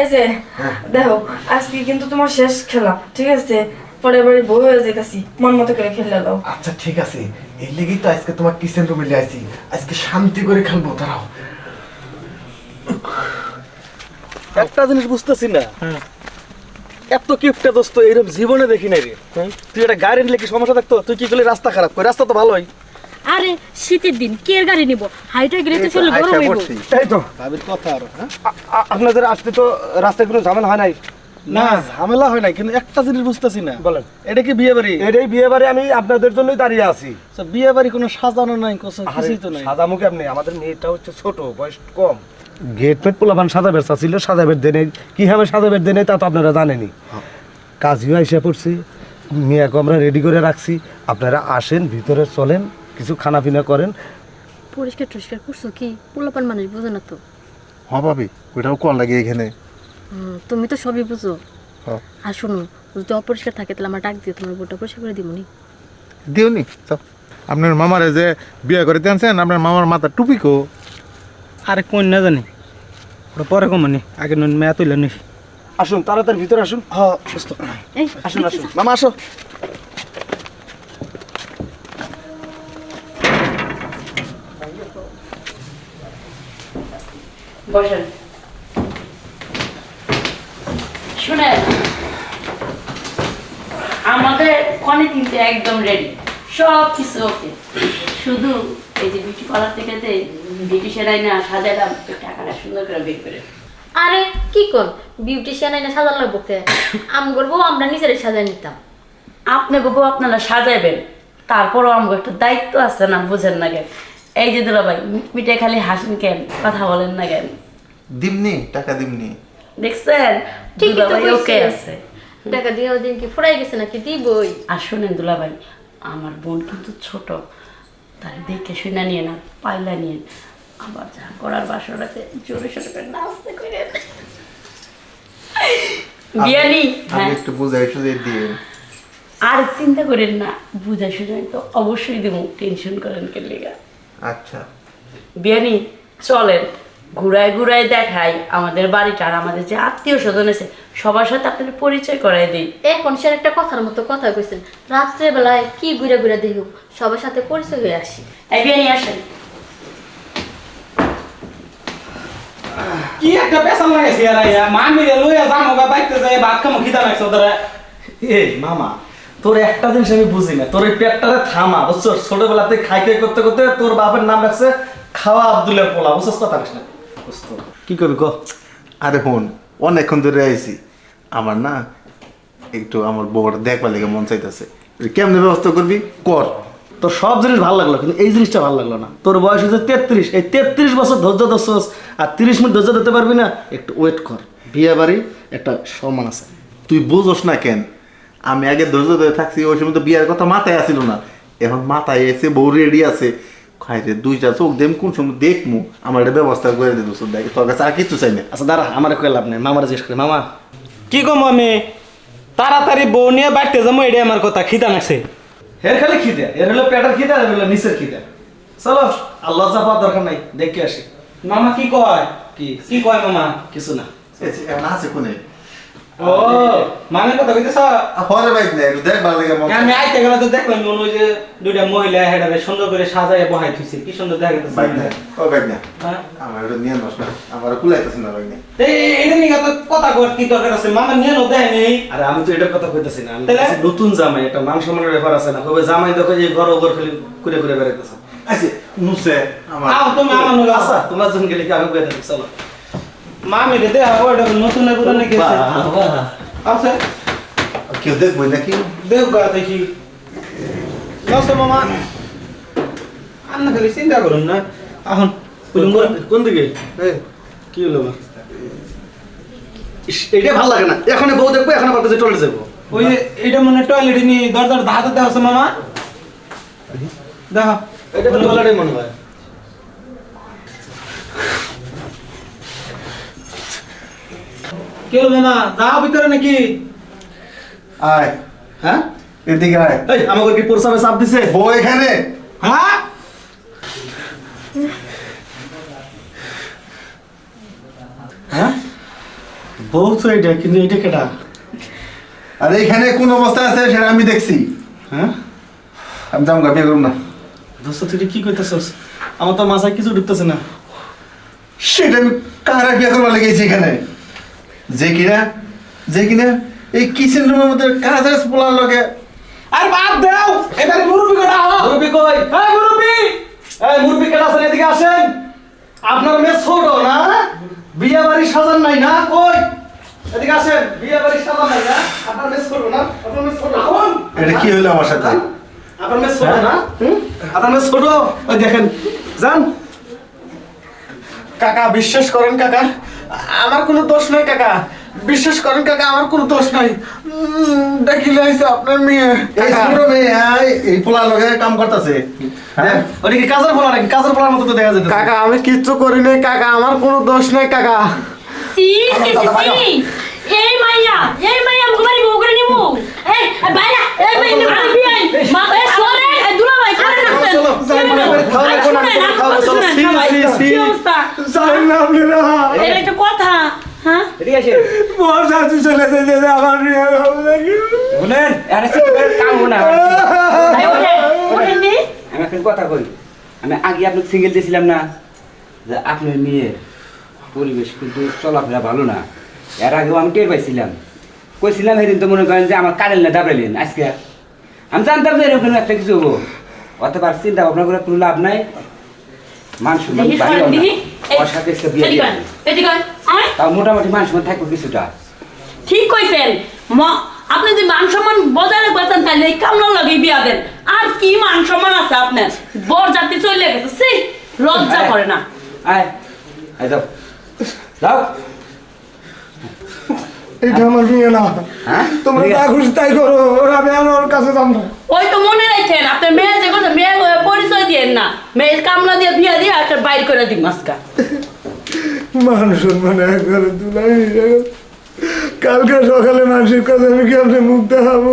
এই যে দেখো আজকে কিন্তু তোমার শেষ খেলা ঠিক আছে? পরে বাড়ি বউ হয়ে যেতেছি মন মতো করে খেললে দাও আচ্ছা ঠিক আছে। এই লেগেই তো আজকে তোমার কিচেন রুমে লিয়ে আইছি। আজকে শান্তি করে খেলব দাঁড়াও। একটা জিনিস বুঝতেছি না। এত কিপটা দোস্ত এরকম জীবনে দেখি নাই রে। তুই একটা গাড়ি নিলে কি সমস্যা থাকতো? তুই কি করলি? রাস্তা খারাপ করে রাস্তা তো ভালোই। আরে শীতের দিন কে এর গাড়ি নিব? হাইটা গেলে তো চলে গরম হইব এই তো। ভাবির কথা আর হ্যাঁ? আপনাদের আসতে তো রাস্তায় কোনো ঝামেলা হয় নাই। না ঝামেলা হয় নাই কিন্তু একটা জিনিস বুঝতেছি না। বলেন। এটা কি বিয়ে বাড়ি? এটাই বিয়ে বাড়ি আমি আপনাদের জন্যই দাঁড়িয়ে আছি। আচ্ছা, বিয়ে বাড়ি কোনো সাজানো নাই কিছু কিছুই তো নাই। সাদা মুখে আপনি আমাদের মেয়েটা হচ্ছে ছোট বয়স কম। গেট মেট পোলাপান সাদা বেরসা ছিল সাদা বের দেনে কি হবে সাদা বের দেনে তা তো আপনারা জানেনি কাজীও আইসা পড়ছি মেয়াকে আমরা রেডি করে রাখছি। আপনারা আসেন ভিতরে চলেন। কিছু খানা পিনা করেন? পরিষ্কার টরিষ্কার করছ কি? পোলাপান মানুষ বুঝো না তো। হ্যাঁ ভাবি ওইটাও কল লাগে এখানে। তুমি তো সবই বুঝো। আর শোনো যদি অপরিষ্কার থাকে তাহলে আমার ডাক দিও তোমার বোটা পরিষ্কার করে দিবনি দিওনি আপনার মামারে যে বিয়ে করে আনছেন আপনার মামার মাথা টুপি কো? আরে কোন না জানি। ওটা পরে কমনি আগে নুন মেয়া তুইলে নি আসুন তাড়াতাড়ি ভিতরে আসুন। হ্যাঁ সুস্থ এই আসুন। আসুন মামা আসো। বসেন শুনেন আমাদের কিন্তু একদম রেডি সব কিছু ওকে শুধু এই যে বিউটি পার্লার থেকে যে না সাজালাম টাকাটা সুন্দর করে বের করে। আরে কি কর বিউটিশিয়ান আইনা সাজান লাগবো কে আম করব আমরা নিজেরাই সাজাই নিতাম। আপনি গো আপনারা সাজাবেন। তারপরও আমার একটা দায়িত্ব আছে না বুঝেন না কেন? এই যে দুলা ভাই মিটে খালি হাসেন কেন? কথা বলেন না কেন? দিমনি টাকা দিমনি। দেখছেন? ঠিকই তো দুলাভাই ওকে আছে। টাকা দিয়ে দিন কি ফুরাই গেছে নাকি? দিবই। আর শোনেন দুলাভাই আমার বোন কিন্তু ছোট। তার দেখে শুনে নিয়ে না পাইলা নিয়ে আবার যা করার বাসরাতে জোরে সোরে করে নাচতে করে বিয়ানি আমি হ্যাঁ। একটু বুঝাই সুঝাই দিয়ে আর চিন্তা করেন না বুঝা শুনে তো অবশ্যই দেবো। টেনশন করেন কে লেগা? আচ্ছা। বিয়ানি চলেন। ঘুরায় ঘুরায় দেখাই আমাদের বাড়িটা আর আমাদের যে আত্মীয় স্বজন আছে সবার সাথে আপনাদের পরিচয় করাই দিই। এখন সে একটা কথার মতো কথা কইছেন রাত্রে বেলায় কি ঘুরে ঘুরে দেখো সবার সাথে পরিচয় হয়ে আসি। এই বিয়ানি আসেন। কি একটা পেছন লাগাইছি আর মামি লইয়া যামো বাইতে যাই ভাত খামো খিদা লাগছে ওদের। এই মামা তোর একটা জিনিস আমি বুঝি না। তোর এই পেটটারে থামা বুঝছ? ছোটবেলাতে খাই খাই করতে করতে তোর বাপের নাম রাখছে খাওয়া আব্দুলের পোলা বুঝছস কথা না? বুঝতো কি করবি কো? আরে হন অনেকক্ষণ ধরে আইছি। আমার না একটু আমার বউটা দেখবার লেগে মন চাইতেছে। কেমনে ব্যবস্থা করবি? কর। তোর সব জিনিস ভালো লাগল কিন্তু এই জিনিসটা ভালো লাগল না। তোর বয়স হচ্ছে তেত্রিশ। এই তেত্রিশ বছর ধৈর্য ধরছস আর তিরিশ মিনিট ধৈর্য দিতে পারবি না একটু ওয়েট কর। বিয়ে বাড়ি একটা সম্মান আছে। তুই বুঝোস না কেন? আমি আগে ধৈর্য ধরে থাকছি ওই সময় তো বিয়ের কথা মাথায় আসিল না। এখন মাথায় এসে বউ রেডি আছে। খাইরে দুইটা চোখ দেম কোন সময় দেখমু? আমার একটা ব্যবস্থা করে দিল দেখ তোর কাছে আর কিছু চাই না। আচ্ছা দাঁড়া আমার কয়ে লাভ নেই মামারা জিজ্ঞেস করে। মামা কি কম আমি? তাড়াতাড়ি বউ নিয়ে বাইতে যাব এটাই আমার কথা খিদা লাগছে এর খালি খিদে এর হলো পেটের খিদে আর এর হলো নিচের খিদে। চলো আল্লাহ যা পাওয়ার দরকার নাই দেখে আসি। মামা কি কয়? কি কি কয় মামা? কিছু না। এখন আছে কোনে? ও মামির কথা কইতেছ? হরে বাইক না একটু দেখবার লেগে মন আমি আইতে গেলে তো দেখলাম মনে হয় যে দুইটা মহিলা হেডারে সুন্দর করে সাজায় বহাই থুইছে। কি সুন্দর দেখা গেছে বাইক না ও বাইক না? আমার এটা নিয়ে নষ্ট আমার কুলাইতেছে না বাইক না এই এটা নিয়ে তো কথা কর কি দরকার আছে? মামা নিয়ে নো দেয় নেই। আরে আমি তো এটার কথা কইতেছি না। আমি নতুন জামাই একটা মান সম্মানের ব্যাপার আছে না। কবে জামাই দেখো যে ঘর ওপর খালি ঘুরে ঘুরে বেড়াইতেছে। নুসে আমার আও তুমি আমার নগে আচ্ছা তোমার জন্য গেলে কি আমি চলো। মামি রে দেয়া ওটা নতুন পুরানো কি আছে? কেউ দেখবই নাকি? দেখ গা দেখি। নষ্ট মামা। আন্না খালি চিন্তা করুন না। এখন কোন দিকে? কি হলো এটা ভালো লাগে না। এখানে বউ দেখব এখানে বলতে যে টয়লেট যাব। ওই যে এটা মনে টয়লেটে নিয়ে দরজার ধাতে দেওয়া মামা। দেখো এটা তো টয়লেটই মনে হয়। কি হলো মামা যাও ভিতরে নাকি। আয়। হ্যাঁ? এদিকে আয়। এই আমাকে কি প্রসাবে চাপ দিছে? বউ এখানে। হ্যাঁ? হ্যাঁ? বউ তো এটা কিন্তু এটা কেটা আর এইখানে কোন অবস্থা আছে সেটা আমি দেখছি। হ্যাঁ? আমি বিয়ে করুন না। দোস্ত তুই কি করতেছস আমার তো মাথায় কিছু ঢুকতেছে না। সেটা আমি কারা বিয়ে করবার লেগেছি এখানে? যে কিনা যে কিনা এই কিচেন রুমের মধ্যে কাজের পোলার লগে? আর বাদ দাও এবারে মুরব্বি কটা মুরব্বি কই? এই মুরব্বি! এই মুরব্বি আছেন এদিকে আসেন? আপনার মেয়ে ছোট না? বিয়ে বাড়ি সাজান নাই না? কই? এদিকে আসেন বিয়ে বাড়ি সাজান নাই না? আপনার মেয়ে ছোট না? আপনার মেয়ে ছোট এখন এটা কি হইল আমার সাথে? আপনার মেয়ে ছোট না? হুম? আপনার মেয়ে ছোট? ওই দেখেন যান। কাকা বিশ্বাস করেন কাকা? আমার কোনো দোষ নাই কাকা বিশ্বাস করেন কাকা আমার কোনো দোষ নাই দেখিলে হয়েছে আপনার মেয়ে এই। ছোট মেয়ে এই- এই পোলার লগে কাম করতেছে হ্যাঁ ওদিকে কাজের পোলা নাকি কাজের পোলার মতো তো দেখা যেতেছে কাকা আমি কিচ্ছু করি নাই কাকা আমার কোনো দোষ নাই কাকা সি সি সি এই মাইয়া এই মাইয়া ঘুমারি বউ করে নিমু এই বাইরা এই মাইয়া ঘুমারি বিয়াই মা এই সরে এই দুলা ভাই করে রাখছেন চলো, যাই মনে না, শুনেন, খাওয়া লাগবো, চলো, সি, সি, সি। জানি না আপনি না শাশু চলে যেতে আমার আরে চিন্তা কাম না। আমি একটা কথা কই আমি আগে আপনাকে সিঙ্গেল দিয়েছিলাম না যে আপনার মেয়ের পরিবেশ কিন্তু চলাফেরা ভালো না। এর আগেও আমি টের পাইছিলাম। কইছিলাম সেদিন তো মনে করেন যে আমার কারেল না দাবড়াইলেন আজকে আমি জানতাম যে এরকম একটা কিছু হব। অতবার চিন্তা ভাবনা করে কোনো লাভ নাই। মান দেখি ওর সাথে বিয়ে তাও মোটামুটি মান সম্মান থাকব কিছুটা। ঠিক কইছেন। ম- আপনি যদি মান সম্মান বজায় রাখবেন তাহলে এই কামলা লাগে বিয়া দেন। আর কি মান সম্মান আছে আপনার? বর জাতি চলে গেছে সি লজ্জা করে না। আয়। আয় যাও। যাও। এটা আমার মেয়ে না। হ্যাঁ? তোমরা যা খুশি তাই করো ওরা আমি কাছে যাব না। ওই তো মনে রাখেন আপনার মেয়ে যে কথা মেয়ে হয়ে পরিচয় দিয়েন না। মেয়ের কামলা দিয়ে বিয়া দিয়ে একটা বাইর করে দিন মাসকা। মান সম্মান একবারে দুলাই কালকে সকালে মানুষের কাছে আমি কি আপনি মুখ দেখাবো?